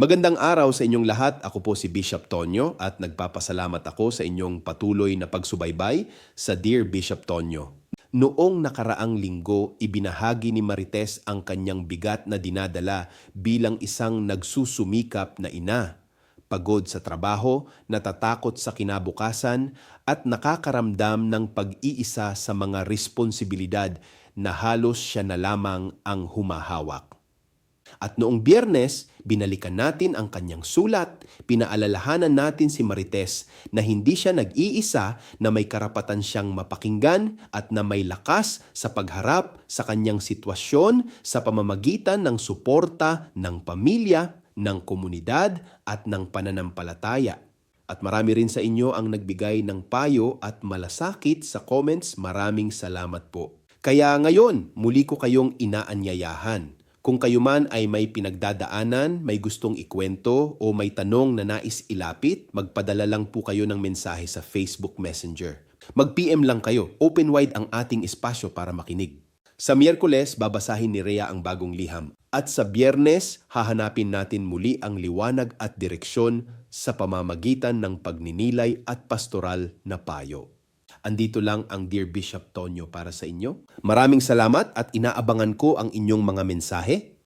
Magandang araw sa inyong lahat. Ako po si Bishop Tonyo at nagpapasalamat ako sa inyong patuloy na pagsubaybay sa Dear Bishop Tonyo. Noong nakaraang linggo, ibinahagi ni Marites ang kanyang bigat na dinadala bilang isang nagsusumikap na ina. Pagod sa trabaho, natatakot sa kinabukasan, at nakakaramdam ng pag-iisa sa mga responsibilidad na halos siya na lamang ang humahawak. At noong biyernes, binalikan natin ang kanyang sulat, pinaalalahanan natin si Marites na hindi siya nag-iisa na may karapatan siyang mapakinggan at na may lakas sa pagharap sa kanyang sitwasyon sa pamamagitan ng suporta ng pamilya, ng komunidad at ng pananampalataya. At marami rin sa inyo ang nagbigay ng payo at malasakit sa comments. Maraming salamat po. Kaya ngayon, muli ko kayong inaanyayahan. Kung kayo man ay may pinagdadaanan, may gustong ikwento o may tanong na nais ilapit, magpadala lang po kayo ng mensahe sa Facebook Messenger. Mag-PM lang kayo. Open wide ang ating espasyo para makinig. Sa Miyerkules, babasahin ni Rhea ang bagong liham. At sa Biyernes, hahanapin natin muli ang liwanag at direksyon sa pamamagitan ng pagninilay at pastoral na payo. Andito lang ang Dear Bishop Tonyo para sa inyo. Maraming salamat at inaabangan ko ang inyong mga mensahe.